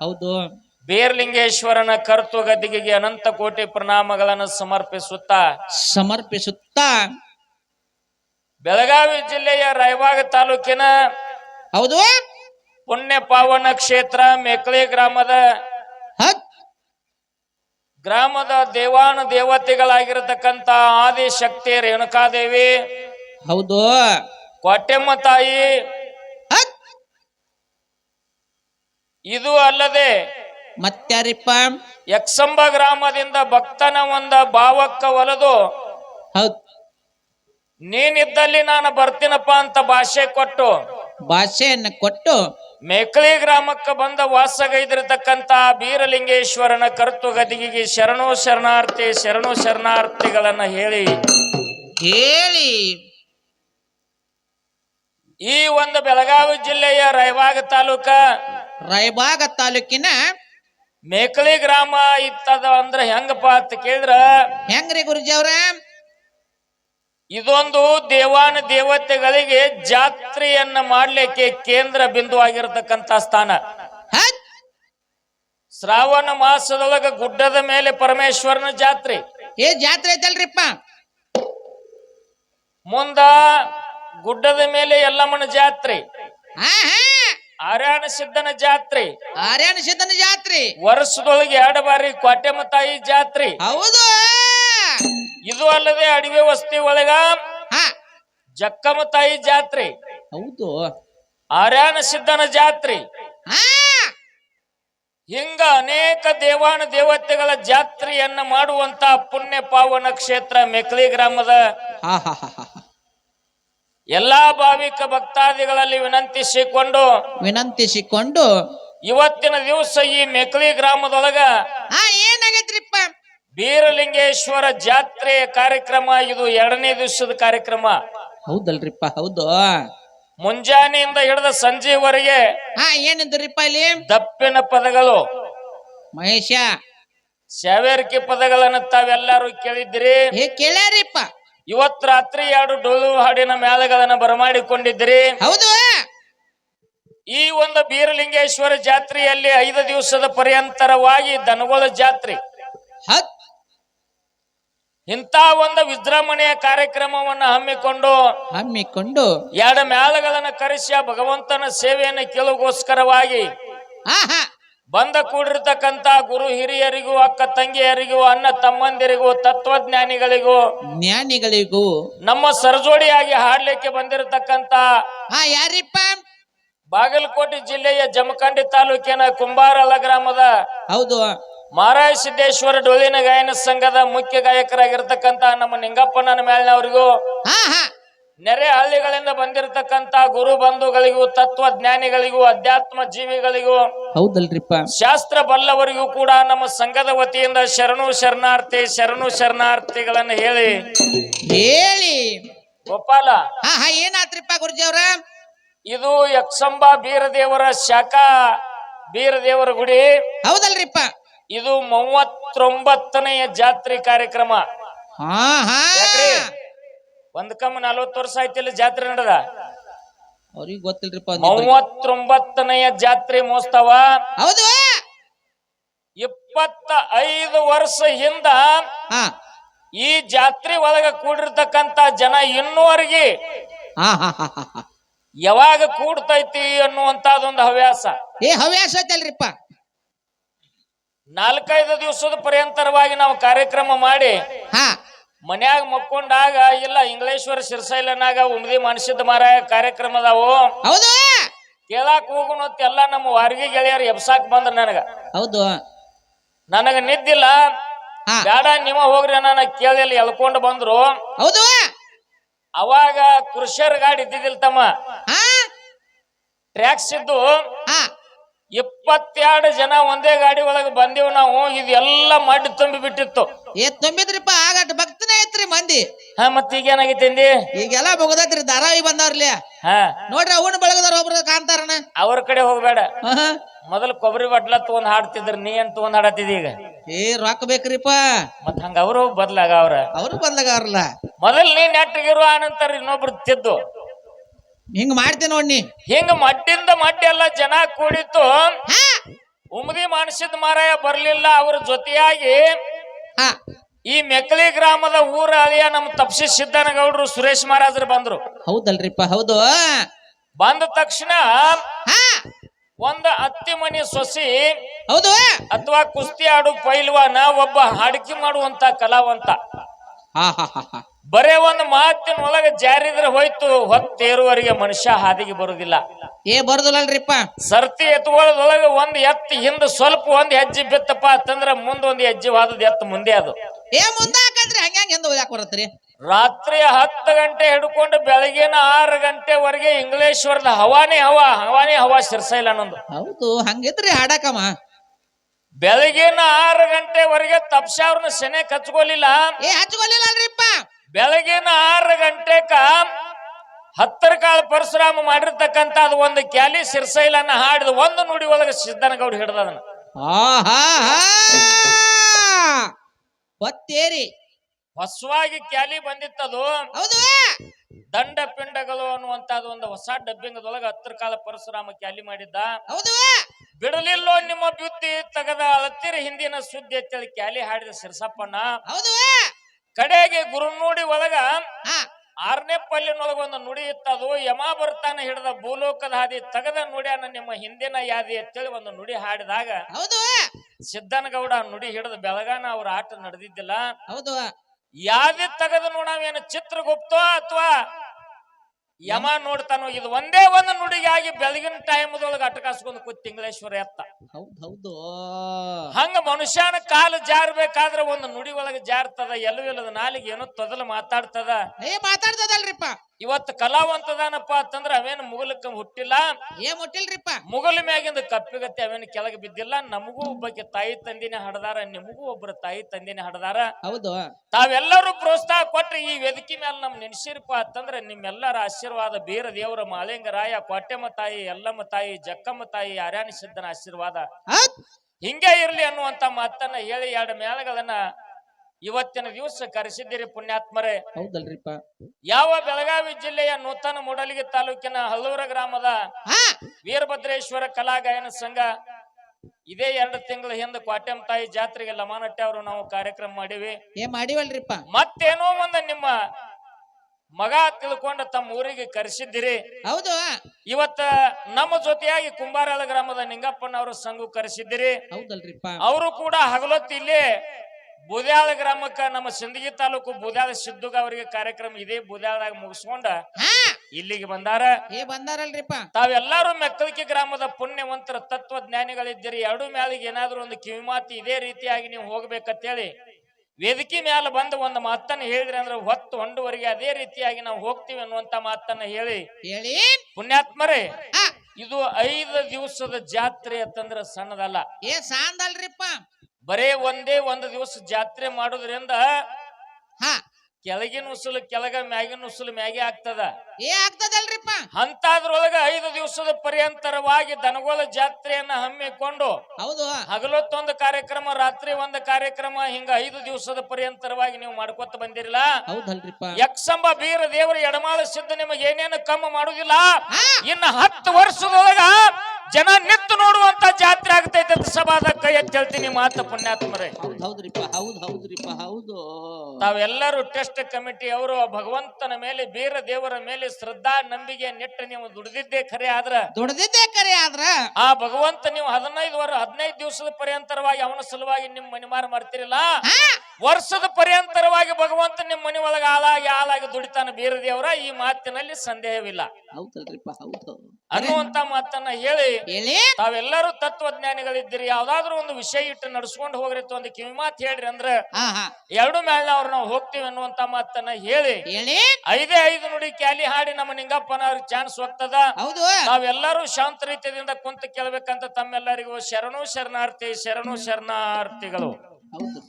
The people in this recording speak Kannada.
ಹೌದು. ಬೇರ್ಲಿಂಗೇಶ್ವರನ ಕರ್ತೃ ಗದ್ದಿಗೆಗೆ ಅನಂತ ಕೋಟಿ ಪ್ರಣಾಮಗಳನ್ನು ಸಮರ್ಪಿಸುತ್ತಾ ಸಮರ್ಪಿಸುತ್ತ ಬೆಳಗಾವಿ ಜಿಲ್ಲೆಯ ರಾಯಬಾಗ ತಾಲೂಕಿನ ಹೌದು. ಪುಣ್ಯ ಪಾವನ ಕ್ಷೇತ್ರ ಮೆಕ್ಳಿ ಗ್ರಾಮದ ಗ್ರಾಮದ ದೇವಾನು ದೇವತೆಗಳಾಗಿರತಕ್ಕಂತ ಆದಿಶಕ್ತಿ ರೇಣುಕಾದೇವಿ ಹೌದು. ಕೊಟ್ಟೆಮ್ಮ ತಾಯಿ ಇದು ಅಲ್ಲದೆ ಮತ್ತಾರಿಪ್ಪ ಯಕ್ಷಂಬ ಗ್ರಾಮದಿಂದ ಭಕ್ತನ ಒಂದ ಭಾವಕ್ಕ ಒಲದು. ಹೌದ್. ನೀನಿದ್ದಲ್ಲಿ ನಾನು ಬರ್ತೀನಪ್ಪ ಅಂತ ಭಾಷೆ ಕೊಟ್ಟು. ಭಾಷೆಯನ್ನ ಕೊಟ್ಟು ಮೇಕಳಿ ಗ್ರಾಮಕ್ಕೆ ಬಂದ ವಾಸಗೈದಿರತಕ್ಕಂತ ಬೀರಲಿಂಗೇಶ್ವರನ ಕರ್ತು ಗದಿಗೆಗೆ ಶರಣು ಶರಣಾರ್ಥಿ ಶರಣು ಶರಣಾರ್ಥಿಗಳನ್ನ ಹೇಳಿ. ಹೇಳಿ. ಈ ಒಂದು ಬೆಳಗಾವಿ ಜಿಲ್ಲೆಯ ರೈವಾಗ ತಾಲೂಕ ರಾಯಬಾಗ ತಾಲೂಕಿನ ಮೇಕಳಿ ಗ್ರಾಮ ಇತ್ತದ ಅಂದ್ರ ಹೆಂಗಪ್ಪ ಅಂತ ಕೇಳಿದ್ರ? ಹೆಂಗ್ರಿ ಗುರುಜಿ ಅವ್ರ? ಇದೊಂದು ದೇವಾನ ದೇವತೆಗಳಿಗೆ ಜಾತ್ರೆಯನ್ನ ಮಾಡ್ಲಿಕ್ಕೆ ಕೇಂದ್ರ ಬಿಂದು ಆಗಿರತಕ್ಕಂತ ಸ್ಥಾನ ಶ್ರಾವಣ ಮಾಸದೊಳಗ ಗುಡ್ಡದ ಮೇಲೆ ಪರಮೇಶ್ವರನ ಜಾತ್ರೆ. ಏ ಜಾತ್ರೆ ಐತಲ್ರಿಪ್ಪ? ಮುಂದ ಗುಡ್ಡದ ಮೇಲೆ ಯಲ್ಲಮ್ಮನ ಜಾತ್ರೆ. ಹಾ ಹಾ ಆರ್ಯಾಣ ಸಿದ್ಧನ ಜಾತ್ರೆ. ಆರ್ಯಾಣ ಸಿದ್ಧನ ಜಾತ್ರೆ. ವರ್ಷದೊಳಗೆ ಎರಡು ಬಾರಿ ಕೋಟೆಮ್ಮ ತಾಯಿ ಜಾತ್ರೆ. ಹೌದು. ಇದು ಅಲ್ಲದೆ ಅಡವಿ ವಸ್ತಿ ಒಳಗ ಜಕ್ಕಮ್ಮ ತಾಯಿ ಜಾತ್ರೆ. ಹೌದು. ಆರ್ಯಾಣ ಸಿದ್ಧನ ಜಾತ್ರೆ. ಹಿಂಗ ಅನೇಕ ದೇವಾನ ದೇವತೆಗಳ ಜಾತ್ರೆಯನ್ನ ಮಾಡುವಂತ ಪುಣ್ಯ ಪಾವನ ಕ್ಷೇತ್ರ ಮೆಕ್ಲಿ ಗ್ರಾಮದ. ಎಲ್ಲಾ ಭಾವಿಕ ಭಕ್ತಾದಿಗಳಲ್ಲಿ ವಿನಂತಿಸಿಕೊಂಡು ವಿನಂತಿಸಿಕೊಂಡು ಇವತ್ತಿನ ದಿವಸ ಈ ಮೆಕ್ಲಿ ಗ್ರಾಮದೊಳಗ ಹಾ ಏನಾಗೈತ್ರಿಪ್ಪ? ಬೀರಲಿಂಗೇಶ್ವರ ಜಾತ್ರೆ ಕಾರ್ಯಕ್ರಮ ಇದು ಎರಡನೇ ದಿವಸದ ಕಾರ್ಯಕ್ರಮ. ಹೌದಲ್ರಿಪ್ಪ ಹೌದು. ಮುಂಜಾನೆಯಿಂದ ಹಿಡಿದ ಸಂಜೆವರೆಗೆ ಹಾ ಏನಿದ್ರಿಪ್ಪ ಇಲ್ಲಿ? ದಪ್ಪಿನ ಪದಗಳು. ಮಹೇಶ. ಶಾವೇರಿಕೆ ಪದಗಳನ್ನು ತಾವೆಲ್ಲರೂ ಕೇಳಿದ್ರಿ ಏ ಕೇಳ್ಯಾರಿಪ್ಪ. ಇವತ್ತು ರಾತ್ರಿ ಎರಡು ಡೊಳ್ಳು ಹಾಡಿನ ಮ್ಯಾಲಗಳನ್ನ ಬರಮಾಡಿಕೊಂಡಿದ್ರಿ ಹೌದು. ಈ ಒಂದು ಬೀರಲಿಂಗೇಶ್ವರ ಜಾತ್ರೆಯಲ್ಲಿ ಐದು ದಿವಸದ ಪರ್ಯಂತರವಾಗಿ ದನಗೋಳ ಜಾತ್ರೆ. ಇಂತ ಒಂದು ವಿಜೃಂಭಣೆಯ ಕಾರ್ಯಕ್ರಮವನ್ನು ಹಮ್ಮಿಕೊಂಡು ಹಮ್ಮಿಕೊಂಡು. ಎರಡು ಮ್ಯಾಲಗಳನ್ನ ಕರೆಸಿ ಆ ಭಗವಂತನ ಸೇವೆಯನ್ನು ಕೇಳುಗೋಸ್ಕರವಾಗಿ ಹಾ ಬಂದ ಕೂಡಿರ್ತಕ್ಕಂತ ಗುರು ಹಿರಿಯರಿಗೂ ಅಕ್ಕ ತಂಗಿಯರಿಗೂ ಅಣ್ಣ ತಮ್ಮಂದಿರಿಗೂ ತತ್ವಜ್ಞಾನಿಗಳಿಗೂ ಜ್ಞಾನಿಗಳಿಗೂ. ನಮ್ಮ ಸರಜೋಡಿಯಾಗಿ ಹಾಡ್ಲಿಕ್ಕೆ ಬಂದಿರತಕ್ಕಂತ ಹಾ ಯಾರಿಪ್ಪ? ಬಾಗಲಕೋಟೆ ಜಿಲ್ಲೆಯ ಜಮಖಂಡಿ ತಾಲೂಕಿನ ಕುಂಬಾರಲ ಗ್ರಾಮದ ಹೌದು. ಮಹಾರಾಯ ಸಿದ್ದೇಶ್ವರ ಡೋಲಿನ ಗಾಯನ ಸಂಘದ ಮುಖ್ಯ ಗಾಯಕರಾಗಿರ್ತಕ್ಕಂತ ನಮ್ಮ ನಿಂಗಪ್ಪನ ಮೇಲಿನವರಿಗೂ ಹಾ ಹಾ. ನೆರೆ ಹಳ್ಳಿಗಳಿಂದ ಬಂದಿರತಕ್ಕಂತ ಗುರು ಬಂಧುಗಳಿಗೂ ತತ್ವಜ್ಞಾನಿಗಳಿಗೂ ಅಧ್ಯಾತ್ಮ ಜೀವಿಗಳಿಗೂ ಹೌದಲ್ರಿಪ್ಪ. ಶಾಸ್ತ್ರ ಬಲ್ಲವರಿಗೂ ಕೂಡ ನಮ್ಮ ಸಂಘದ ವತಿಯಿಂದ ಶರಣು ಶರಣಾರ್ಥಿ ಶರಣು ಶರಣಾರ್ಥಿಗಳನ್ನು ಹೇಳಿ. ಹೇಳಿ. ಗೋಪಾಲ. ಹಾ ಹಾ ಏನಾತ್ರಿಪ್ಪ ಗುರುಜಿ ಅವ್ರ ಇದು ಯಕ್ಷಂಬ ಬೀರದೇವರ ಶಾಖಾ ಬೀರದೇವರ ಗುಡಿ. ಹೌದಲ್ರಿಪ್ಪ. ಇದು ಮೂವತ್ತೊಂಬತ್ತನೆಯ ಜಾತ್ರೆ ಕಾರ್ಯಕ್ರಮ. ಹಾ ಹಾ. ಯಾಕ್ರಿ? ಒಂದ್ ಕಮ್ಮ ನಲ್ವತ್ತು ವರ್ಷ ಆಯ್ತಿಲ್ಲ ಜಾತ್ರೆ ನಡೆದ. ಅವ್ರಿಗೆ ಗೊತ್ತಿಲ್ರಿಪ್ಪ. ಮೂವತ್ತೊಂಬತ್ತನೆಯ ಜಾತ್ರೆ ಮೋಸ್ತವ ಹೌದು. ಇಪ್ಪತ್ತ ಐದು ವರ್ಷ ಹಿಂದ ಹಾ. ಈ ಜಾತ್ರೆ ಒಳಗ ಕೂಡಿರ್ತಕ್ಕಂತ ಜನ ಇನ್ನೂವರೆಗೆ ಹಾ ಹಾ ಹಾ ಹಾ ಹಾ. ಯಾವಾಗ ಕೂಡ್ತೈತಿ ಅನ್ನುವಂತದೊಂದು ಹವ್ಯಾಸ. ಏ ಹವ್ಯಾಸ ಐತಲ್ರಿಪ್ಪ. ನಾಲ್ಕೈದು ದಿವಸದ ಪರ್ಯಂತರವಾಗಿ ನಾವು ಕಾರ್ಯಕ್ರಮ ಮಾಡಿ ಹಾ. ಮನ್ಯಾಗ ಮಕ್ಕೊಂಡಾಗ ಇಲ್ಲ ಇಂಗ್ಲೇಶ್ವರ ಶಿರ್ಸೈಲನಾಗ ಉಮ್ದಿ ಮನಸಿದ್ದ ಮಾರಾಯ ಕಾರ್ಯಕ್ರಮ ಅದಾವು ಹೌದು. ಕೇಳಾಕ್ ಹೋಗುಣ ಅಂತ ಎಲ್ಲ ನಮ್ಮ ವಾರ್ಗಿ ಗೆಳೆಯರು ಎಬ್ಸಾಕ್ ಬಂದ್ರ ನನಗ. ಹೌದು. ನನಗ ನಿದ್ದಿಲ್ಲ. ಬೇಡ ನೀವ ಹೋಗ್ರಿ ನಾನು ಕೇಳಿಲ್ಲ ಎಳ್ಕೊಂಡು ಬಂದ್ರು. ಹೌದು. ಅವಾಗ ಕೃಷರ್ ಗಾಡಿ ಇದ್ದಿದ್ದಿಲ್ಲ ತಮ್ಮ. ಟ್ರ್ಯಾಕ್ಸ್ ಇದ್ದು ಇಪ್ಪತ್ತೆರಡು ಜನ ಒಂದೇ ಗಾಡಿ ಒಳಗೆ ಬಂದೆವು ನಾವು. ಇದೆಲ್ಲ ಮಡ್ ತುಂಬಿ ಬಿಟ್ಟಿತ್ತು ಏ ತುಂಬಿದ್ರಿಪ್ಪ ಆಗಟ್ ಹಾ ಮತ್ತ ಈಗ ಏನಾಗೈತಿ ಅಂದಿ ಈಗೆಲ್ಲ ಮುಗದೈತ್ರಿ ಧಾರಾವಿ ಬಂದವ್ರಲಿ. ಹಾ. ನೋಡ್ರಿ ಅವನ ಬಳಗದವ್ರ ಒಬ್ರು ಕಾಣ್ತಾರನ? ಅವ್ರ ಕಡೆ ಹೋಗ್ಬೇಡ. ಮೊದಲ್ ಕೊಬ್ಬರಿ ಬಟ್ಲ ತಗೊಂಡ್ ಹಾಡ್ತಿದ್ರ ನೀ ಏನ್ ತಗೊಂಡ್ ಹಾಡತ್ತಿದ್ ಈಗ? ಏ ರೊಕ್ಕ ಬೇಕ್ರಿಪ್ಪ. ಮತ್ ಹಂಗ ಅವರು ಬದ್ಲಾಗ ಅವ್ರ. ಅವ್ರು ಬಂದಾಗವ್ರಲ್ಲ ಮೊದಲ್ ನೀ ನೆಟ್ಟಗಿರುವ ಆನಂತರ ಇನ್ನೊಬ್ರು ತಿದ್ದು. ಹಿಂಗ್ ಮಾಡ್ತೀನಿ ನೋಡ್ನಿ ಹಿಂಗ ಮಡ್ಡಿಂದ ಮಡ್ಡಿ ಎಲ್ಲ ಜನ ಕೂಡಿತ್ತು. ಹಾ. ಉಮದಿ ಮಾಡಿಸಿದ ಮಾರಾಯ ಬರ್ಲಿಲ್ಲ ಅವ್ರ ಜೊತೆಯಾಗಿ ಹಾ. ಈ ಮೆಕ್ಕಳಿ ಗ್ರಾಮದ ಊರ ಅಳಿಯ ನಮ್ಮ ತಪ್ಸಿ ಸಿದ್ದನಗೌಡರು ಸುರೇಶ್ ಮಹಾರಾಜರು ಬಂದ್ರು. ಹೌದಲ್ರಿಪ್ಪ ಹೌದು. ಬಂದ ತಕ್ಷಣ ಒಂದ ಅತ್ತಿ ಮನಿ ಸೊಸಿ ಹೌದು. ಅಥವಾ ಕುಸ್ತಿ ಆಡು ಪೈಲ್ವಾನ ಒಬ್ಬ ಹಾಡಿಕೆ ಮಾಡುವಂತ ಕಲಾವಂತ. ಬರೇ ಒಂದು ಮಾತಿನ ಒಳಗೆ ಜಾರಿದ್ರೆ ಹೋಯ್ತು ಹೊತ್ತೇರುವರಿಗೆ ಮನುಷ್ಯ ಹಾದಿಗೆ ಬರುದಿಲ್ಲ. ಏ ಬರುದಿಲ್ಲಲ್ರಿಪ್ಪ. ಸರ್ತಿ ಎತ್ತುಗಳದೊಳಗೆ ಒಂದ್ ಎತ್ತಿ ಹಿಂದ ಸ್ವಲ್ಪ ಒಂದ್ ಹೆಜ್ಜೆ ಬಿತ್ತಪ್ಪ ಅಂತಂದ್ರೆ ಮುಂದೊಂದು ಒಂದ್ ಹೆಜ್ಜೆ ವಾದದ ಎತ್ತ ಮುಂದೆ ಅದು. ಏ ಮುಂದ ಹಂಗ ಹಂಗ್ಯಾಂಗ ಎಂದು ಯಾಕೆ ಬರತ್ರಿ ರಾತ್ರಿ ಹತ್ತು ಗಂಟೆ ಹಿಡ್ಕೊಂಡು ಬೆಳಗಿನ ಆರು ಗಂಟೆವರೆಗೆ ಇಂಗ್ಲೇಶ್ವರದ ಹವಾನೇ ಹವಾ ಹವಾನೇ ಹವಾ ಶಿರ್ಸೈಲ ನಂದು. ಹೌದು ಹಂಗಿದ್ರಿ ಹಾಡಕಮ್ಮ. ಬೆಳಗಿನ ಆರು ಗಂಟೆವರೆಗೆ ವರೆಗೆ ಅವ್ರನ್ನ ಸೆನೆ ಕಚ್ಕೊಲಿಲ್ಲ. ಏ ಹಚ್ಕೊಲಿಲ್ಲಲ್ರಿಪ್ಪ. ಬೆಳಗಿನ ಆರು ಗಂಟೆಕ ಹತ್ತರ ಕಾಲ ಪರಶುರಾಮ ಮಾಡಿರ್ತಕ್ಕಂತ ಅದು ಒಂದು ಕ್ಯಾಲಿ ಶಿರ್ಸೈಲನ್ನ ಹಾಡಿದ ಒಂದು ನುಡಿ ಒಳಗೆ ಸಿದ್ದನಗೌಡ ಹಿಡ್ದದನ್ನ ಆಹಾ ಹೊತ್ತೇರಿ ಹೊಸವಾಗಿ ಕ್ಯಾಲಿ ಬಂದಿತ್ತದು. ಹೌದು. ದಂಡ ಪಿಂಡಗಳು ಅನ್ನುವಂತ ಒಂದು ಹೊಸ ಡಬ್ಬಿಂಗದೊಳಗ ಹತ್ತರ ಕಾಲ ಪರಶುರಾಮ ಕ್ಯಾಲಿ ಮಾಡಿದ್ದ. ಹೌದು. ಬಿಡಲಿಲ್ಲೋ ನಿಮ್ಮ ಬುದ್ಧಿ ತಗದ ಅಳತಿರ ಹಿಂದಿನ ಸುದ್ದಿ ಎತ್ತಳಿ ಕ್ಯಾಲಿ ಹಾಡಿದ ಸಿರಸಪ್ಪನ ಹೌದು. ಕಡೆಗೆ ಗುರುನುಡಿ ಒಳಗ ಹಾ. ಆರನೇ ಪಲ್ಲಿನೊಳಗ ಒಂದು ನುಡಿ ಇತ್ತದು. ಯಮ ಬರ್ತಾನ ಹಿಡಿದ ಭೂಲೋಕದ ಹಾದಿ ತಗದ ನುಡಿಯನ್ನ ನಿಮ್ಮ ಹಿಂದಿನ ಯಾದಿ ಅಂತೇಳಿ ಒಂದು ನುಡಿ ಹಾಡಿದಾಗ ಹೌದು. ಸಿದ್ದನಗೌಡ ನುಡಿ ಹಿಡಿದ ಬೆಳಗಾನ ಅವ್ರ ಆಟ ನಡೆದಿದ್ದಿಲ್ಲ. ಹೌದು. ಯಾವ್ದೇ ತೆಗೆದು ನೋಡವೇನು ಚಿತ್ರಗುಪ್ತೋ ಅಥವಾ ಯಮ ನೋಡ್ತಾನೋ ಇದು ಒಂದೇ ಒಂದು ನುಡಿಗಾಗಿ ಬೆಳಗಿನ ಟೈಮ್ದೊಳಗೆ ಅಟಕಾಸ್ಕೊಂಡು ಕೂತ್ ತಿಂಗಳೇಶ್ವರ ಎತ್ತ ಹೌದು ಹೌದು. ಹಂಗ ಮನುಷ್ಯನ ಕಾಲ ಜಾರಬೇಕಾದ್ರೆ ಒಂದು ನುಡಿ ಒಳಗ ಜಾರ್ತದ ಎಲ್ಲೂ ಇಲ್ಲದ ನಾಲಿಗೆ ಏನೋ ತೊದಲು ಮಾತಾಡ್ತದ. ಏ ಮಾತಾಡ್ತದಲ್ರಿಪ್ಪ. ಇವತ್ತು ಕಲಾವಂತದಾನಪ್ಪ ಅಂತಂದ್ರ ಅವೇನು ಮುಗಲಕ್ಕ ಹುಟ್ಟಿಲ್ಲ. ಏ ಮುಟ್ಟಿಲ್ರಿಪ್ಪ. ಮುಗಲ ಮ್ಯಾಗಿಂದ ಕಪ್ಪಿಗತ್ತೆ ಅವೇನು ಕೆಳಗೆ ಬಿದ್ದಿಲ್ಲ. ನಮಗೂ ಒಬ್ಬಕ್ಕೆ ತಾಯಿ ತಂದಿನೇ ಹಡದಾರ ನಿಮಗೂ ಒಬ್ಬರ ತಾಯಿ ತಂದಿನೇ ಹಡದಾರ. ಹೌದು. ತಾವೆಲ್ಲರೂ ಪ್ರೋತ್ಸಾಹ ಕೊಟ್ರೆ ಈ ವೇದಿಕೆ ಮೇಲೆ ನಮ್ ನೆನ್ಸಿರಪ್ಪ ಅಂತಂದ್ರೆ ನಿಮ್ಮೆಲ್ಲರ ಆಶೀರ್ವಾದ ಬೀರ ದೇವರ ಮಾಲಿಂಗರಾಯ ತಾಯಿ ಎಲ್ಲಮ್ಮ ತಾಯಿ ಜಕ್ಕಮ್ಮ ತಾಯಿ ಅರ್ಯಾಣಿ ಸಿದ್ದನ ಆಶೀರ್ವಾದ. ಹೌದ್. ಹಿಂಗೆ ಇರ್ಲಿ ಅನ್ನುವಂತ ಮಾತನ್ನ ಹೇಳಿ ಎರಡು ಮೇಳಗಳನ್ನ ಇವತ್ತಿನ ದಿವಸ ಕರೆಸಿದ್ದೀರಿ ಪುಣ್ಯಾತ್ಮರೇ. ಹೌದಲ್ರಿಪ್ಪ. ಯಾವ ಬೆಳಗಾವಿ ಜಿಲ್ಲೆಯ ನೂತನ ಮೂಡಲಿಗೆ ತಾಲೂಕಿನ ಹಲ್ಲೂರ ಗ್ರಾಮದ ವೀರಭದ್ರೇಶ್ವರ ಕಲಾ ಗಾಯನ ಸಂಘ ಇದೇ ಎರಡು ತಿಂಗಳ ಹಿಂದೆ ಕ್ವಾಟ್ಯಂ ತಾಯಿ ಜಾತ್ರೆಗೆ ಲಮಾನಟ್ಟೆ ಅವರು ನಾವು ಕಾರ್ಯಕ್ರಮ ಮಾಡಿವಿ. ಏ ಮಾಡಿವಲ್ರಿಪ್ಪ. ಮತ್ತೇನೋ ಒಂದು ನಿಮ್ಮ ಮಗ ತಿಳ್ಕೊಂಡ ತಮ್ಮ ಊರಿಗೆ ಕರೆಸಿದ್ದೀರಿ. ಹೌದು. ಇವತ್ತ ನಮ್ಮ ಜೊತೆಯಾಗಿ ಕುಂಬಾರಾಳ ಗ್ರಾಮದ ನಿಂಗಪ್ಪನವರು ಸಂಘ ಕರೆಸಿದ್ದೀರಿ. ಹೌದಲ್ರಿಪ್ಪ. ಅವರು ಕೂಡ ಹಗಲೊತ್ತು ಇಲ್ಲಿ ಬೂದ್ಯಾಳ ಗ್ರಾಮಕ್ಕ ನಮ್ಮ ಸಿಂದಗಿ ತಾಲೂಕು ಬೂದ್ಯಾಳ ಸಿದ್ದುಗ ಅವರಿಗೆ ಕಾರ್ಯಕ್ರಮ ಇದೆ ಬೂದ್ಯಾಳದಾಗ ಮುಗಿಸ್ಕೊಂಡ ಇಲ್ಲಿಗೆ ಬಂದಾರ. ಏ ಬಂದಾರಲ್ರಿಪ್ಪ. ತಾವೆಲ್ಲರೂ ಮೆಕ್ಕಲಿಕೆ ಗ್ರಾಮದ ಪುಣ್ಯವಂತರ ತತ್ವಜ್ಞಾನಿಗಳಿದ್ದೀರಿ. ಎರಡು ಮ್ಯಾಲಿಗೆ ಏನಾದ್ರೂ ಒಂದು ಕಿವಿಮಾತಿ ಇದೇ ರೀತಿಯಾಗಿ ನೀವು ಹೋಗ್ಬೇಕಂತೇಳಿ ವೇದಿಕೆ ಮ್ಯಾಲ ಬಂದು ಒಂದು ಮಾತನ್ನ ಹೇಳಿದ್ರೆ ಅಂದ್ರೆ ಹೊತ್ತು ಹೊಂಡುವರೆಗೆ ಅದೇ ರೀತಿಯಾಗಿ ನಾವು ಹೋಗ್ತೀವಿ ಅನ್ನುವಂತ ಮಾತನ್ನ ಹೇಳಿ. ಹೇಳಿ. ಪುಣ್ಯಾತ್ಮರೇ ಇದು ಐದು ದಿವಸದ ಜಾತ್ರೆ ಅಂತಂದ್ರೆ ಸಣ್ಣದಲ್ಲ. ಏ ಸಾಂದಲ್ರಿಪ್ಪ. ಬರೇ ಒಂದೇ ಒಂದು ದಿವಸ ಜಾತ್ರೆ ಮಾಡೋದ್ರಿಂದ ಕೆಳಗಿನ ಉಸುಲು ಕೆಳಗ ಮ್ಯಾಗಿನ ಉಸುಲು ಮ್ಯಾಗೆ ಆಗ್ತದ. ಏ ಆಗ್ತದಲ್ರಿಪ್ಪ. ಅಂತಾದ್ರೊಳಗ ಐದು ದಿವಸದ ಪರ್ಯಂತರವಾಗಿ ದನಗೋಲ ಜಾತ್ರೆಯನ್ನ ಹಮ್ಮಿಕೊಂಡು ಹೌದು. ಹಗಲೊತ್ತೊಂದು ಕಾರ್ಯಕ್ರಮ ರಾತ್ರಿ ಒಂದು ಕಾರ್ಯಕ್ರಮ ಹಿಂಗ ಐದು ದಿವಸದ ಪರ್ಯಂತರವಾಗಿ ನೀವು ಮಾಡ್ಕೊತ ಬಂದಿರಲ್ಲ ಹೌದಲ್ರಿಪ್ಪ. ಯಕ್ಷಂಬ ಬೀರ ದೇವರ ಎಡಮಾಳ ಸಿದ್ಧ ನಿಮಗೆ ಏನೇನು ಕಮ್ಮ ಮಾಡುದಿಲ್ಲ? ಇನ್ನ ಹತ್ತು ವರ್ಷದೊಳಗ ಜನ ನಿತ್ತು ನೋಡುವಂತ ಜಾತ್ರೆ ಆಗ್ತೈತೆ ಅಂತ ಸಭಾದ ಕೈ ಎತ್ತಿ ಮಾತು ಪುಣ್ಯಾತ್ಮರೇ. ಹೌದ್ ಹೌದ್ರಿಪ್ಪ ಹೌದ್ ಹೌದ್ರಿಪ್ಪ ಹೌದು. ತಾವೆಲ್ಲರೂ ಟೆಸ್ಟ್ ಕಮಿಟಿ ಅವರು ಭಗವಂತನ ಮೇಲೆ ಬೀರ ದೇವರ ಮೇಲೆ ಶ್ರದ್ಧಾ ನಂಬಿಕೆ ನೆಟ್ಟು ನೀವು ದುಡಿದಿದ್ದೇ ಖರೆ ಆದ್ರ? ದುಡ್ದಿದ್ದೆ ಕರೆ ಆದ್ರ? ಆ ಭಗವಂತ ನೀವು ಹದಿನೈದು ವರ್ಷ ಹದಿನೈದು ದಿವಸದ ಪರ್ಯಂತರವಾಗಿ ಅವನ ಸಲುವಾಗಿ ನಿಮ್ ಮನಿಮಾರ ಮಾಡ್ತಿರಲ್ಲ? ವರ್ಷದ ಪರ್ಯಂತರವಾಗಿ ಭಗವಂತ ನಿಮ್ ಮನಿ ಒಳಗ ಹಾಳಾಗಿ ಹಾಳಾಗಿ ದುಡಿತಾನ ಬೀರ ದೇವರ ಈ ಮಾತಿನಲ್ಲಿ ಸಂದೇಹವಿಲ್ಲ. ಹೌದಲ್ರಿಪ್ಪ ಹೌದು. ಅನ್ನುವಂತ ಮಾತನ್ನ ಹೇಳಿ ಹೇಳಿ. ತಾವೆಲ್ಲರೂ ತತ್ವಜ್ಞಾನಿಗಳಿದ್ದೀರಿ. ಯಾವ್ದಾದ್ರು ಒಂದು ವಿಷಯ ಇಟ್ಟು ನಡ್ಸ್ಕೊಂಡು ಹೋಗ್ರಿ ಅಂತ ಒಂದು ಕಿವಿ ಮಾತು ಹೇಳ್ರಿ ಅಂದ್ರ ಎರಡು ಮೇಲೆ ಅವ್ರು ನಾವು ಹೋಗ್ತೀವಿ ಅನ್ನುವಂತ ಮಾತನ್ನ ಹೇಳಿ. ಹೇಳಿ. ಐದೇ ಐದು ನುಡಿ ಕ್ಯಾಲಿ ಹಾಡಿ ನಮ್ಮ ನಿಂಗಪ್ಪನ ಅವ್ರಿಗೆ ಚಾನ್ಸ್ ಹೋಗ್ತದ ಹೌದು. ತಾವೆಲ್ಲರೂ ಶಾಂತ ರೀತಿಯಿಂದ ಕುಂತ ಕೇಳ್ಬೇಕಂತ ತಮ್ಮೆಲ್ಲರಿಗೂ ಶರಣು ಶರಣಾರ್ಥಿ ಶರಣು ಶರಣಾರ್ಥಿಗಳು. ಹೌದು.